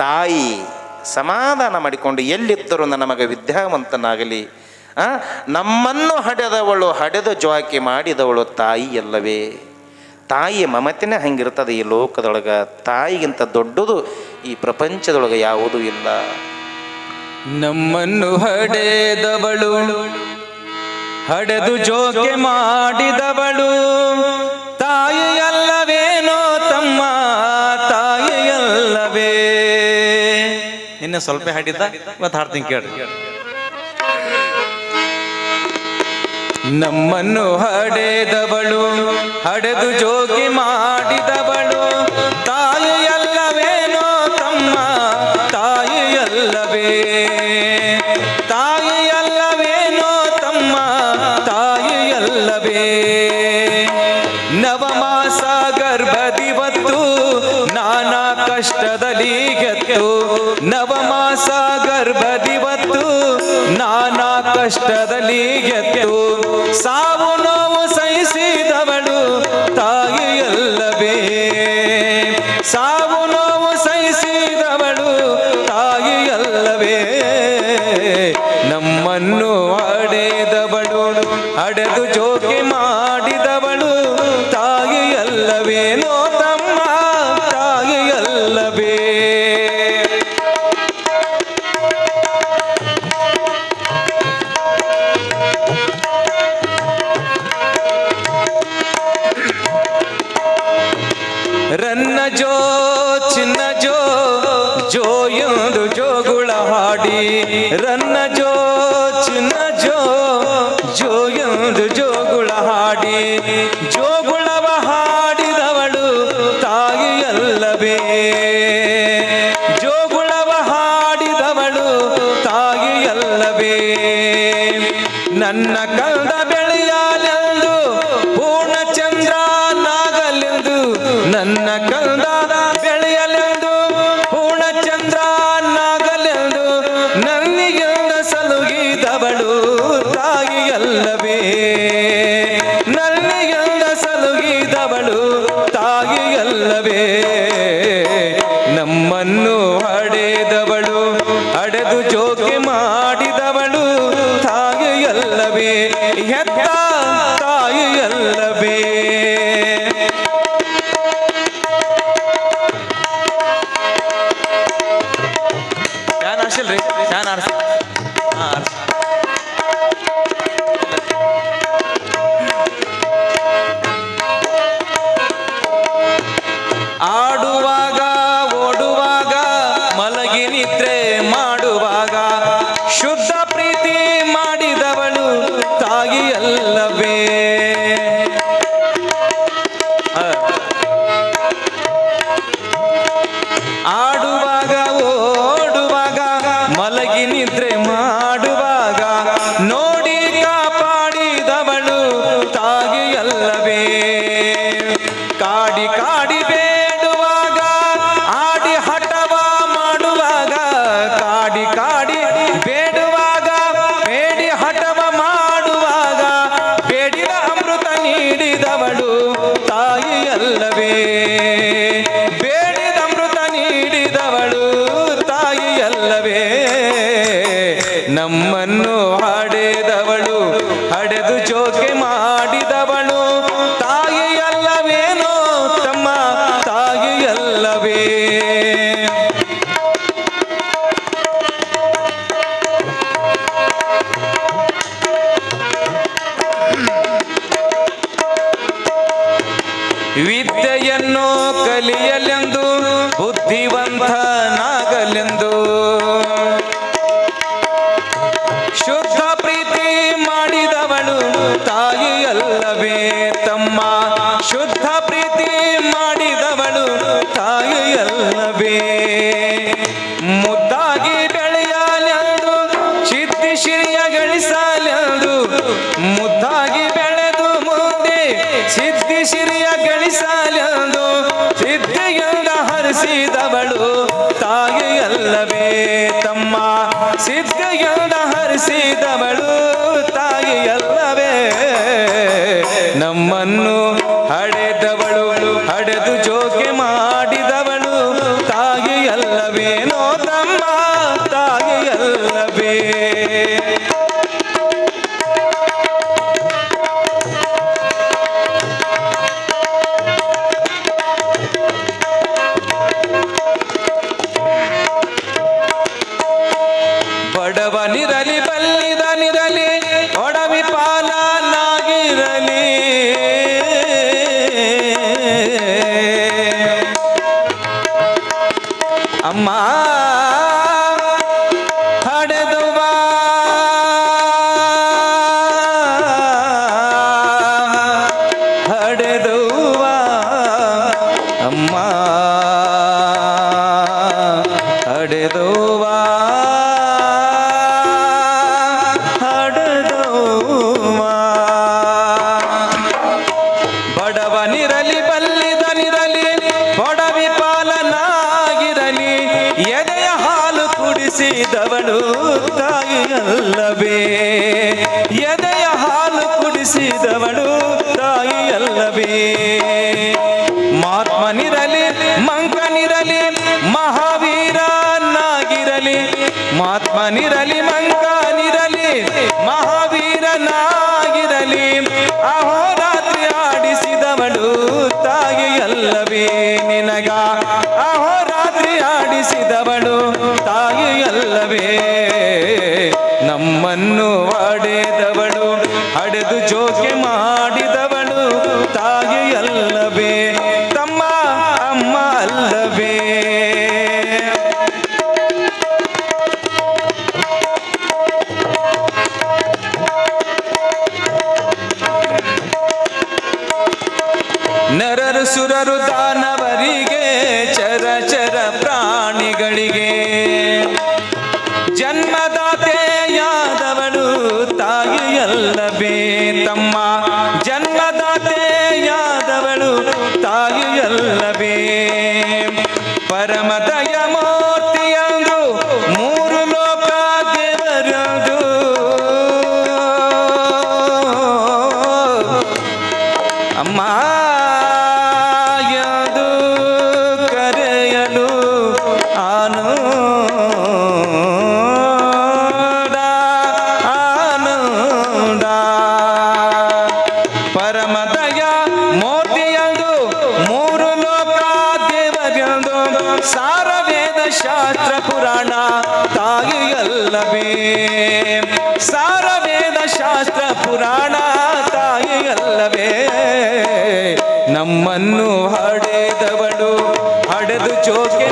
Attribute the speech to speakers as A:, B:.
A: ತಾಯಿ ಸಮಾಧಾನ ಮಾಡಿಕೊಂಡು ಎಲ್ಲಿದ್ದರೂ ನನ್ನ ಮಗ ವಿದ್ಯಾವಂತನಾಗಲಿ ನಮ್ಮನ್ನು ಹಡೆದವಳು, ಹಡೆದು ಜೋಕೆ ಮಾಡಿದವಳು ತಾಯಿ ಅಲ್ಲವೇ? ತಾಯಿಯ ಮಮತೆನೇ ಹಂಗಿರ್ತದೆ ಈ ಲೋಕದೊಳಗೆ. ತಾಯಿಗಿಂತ ದೊಡ್ಡದು ಈ ಪ್ರಪಂಚದೊಳಗೆ ಯಾವುದೂ ಇಲ್ಲ.
B: ನಮ್ಮನ್ನು ಹಡೆದವಳು, ಹಡೆದು ಜೋಕೆ ಮಾಡಿದವಳು ತಾಯಿಯಲ್ಲವೇನೋ ನಿನ್ನೆ ಸ್ವಲ್ಪ ಹಾಡಿದ್ದ ಇವತ್ತು ಹಾಡ್ತೀನಿ ಕೇಳ್ರಿ ನಮ್ಮನ್ನು ಹಡೆದವಳು ಹಡೆದು ಜೋಗಿ ಮಾಡಿದವಳು. ತಾಯಿಯಲ್ಲವೇನೋ ತಮ್ಮ ತಾಯಿಯಲ್ಲವೇ. ನಾನಾ ಕಷ್ಟದಲ್ಲಿ ಗೆದ್ದು ಸಾವು ನೋವು ಸಹಿಸಿದವಳು ತಾಯಿಯಲ್ಲವೇ. ಸಾವು ನೋವು ಸಹಿಸಿದವಳು ತಾಯಿಯಲ್ಲವೇ. ನಮ್ಮನ್ನು ಅಡೆದವಳು, ಅಡೆದು ಜೋಗಿ ಮಾಡಿದವಳು ಜೋ ಚಿನ್ನ ಜೋ ಜೋಯೊಂದು ಜೋಗುಳ ಹಾಡಿ. ರನ್ನ ಜೋ ಚಿನ್ನ ಜೋ ಜೋಯೊಂದು ಜೋಗುಳ ಹಾಡಿ. ಜೋಗುಳವ ಸಲುಗಿದವಳು ತಾಯಿಯಲ್ಲವೇ ನಮ್ಮನ್ನು ಹಡೆದವಳು ಹಡೆದು ಜೋಕೆ আর ಶಿರಿಯ ಗಳಿಸಲೆಂದು ಸಿದ್ಧೆಯಿಂದ ಹರಿಸಿದವಳು. ತಾಯಿಯಲ್ಲವೇ ತಮ್ಮ, ಸಿದ್ಧೆಯಿಂದ ಹರಿಸಿದವಳು. ತಾಯಿಯಲ್ಲವೇ ನಮ್ಮನ್ನು ಹಡೆದವಳು, ಹಡೆದು ಜೋಕೆ ಮಾಡಿದವಳು. ತಾಯಿಯ ತಾಯಿಯಲ್ಲವೇನೋ ತಮ್ಮ, ತಾಯಿಯಲ್ಲವೇ. ಕುಡಿಸಿದವಳು ತಾಯಿಯಲ್ಲವೇ ಎದೆಯ ಹಾಲು ಕುಡಿಸಿದವಳು ತಾಯಿಯಲ್ಲವೇ ಮಾತ್ಮನಿರಲಿ, ಮಂಕನಿರಲಿ, ಮಹಾವೀರನಾಗಿರಲಿ. ಮಾತ್ಮನಿರಲಿ, ಮಂಕನಿರಲಿ, ಮಹಾವೀರನಾಗಿರಲಿ. ಅಹೋರಾತ್ರಿ ಆಡಿಸಿದವಳು ತಾಯಿಯಲ್ಲವೇ ನಿನಗ ತಾಯಿಯಲ್ಲವೇ ತಮ್ಮ ಅಮ್ಮ ಅಲ್ಲವೇ ನರರು ಸುರರು ದಾನವರಿಗೆ para matar y amor. ಶಾಸ್ತ್ರ ಪುರಾಣ ತಾಯಿಯಲ್ಲವೇ ಸಾರವೇದ ಶಾಸ್ತ್ರ ಪುರಾಣ ತಾಯಿಯಲ್ಲವೇ ನಮ್ಮನ್ನು ಹಡೆದವಳು ಹಡೆದು ಚೋಕೆ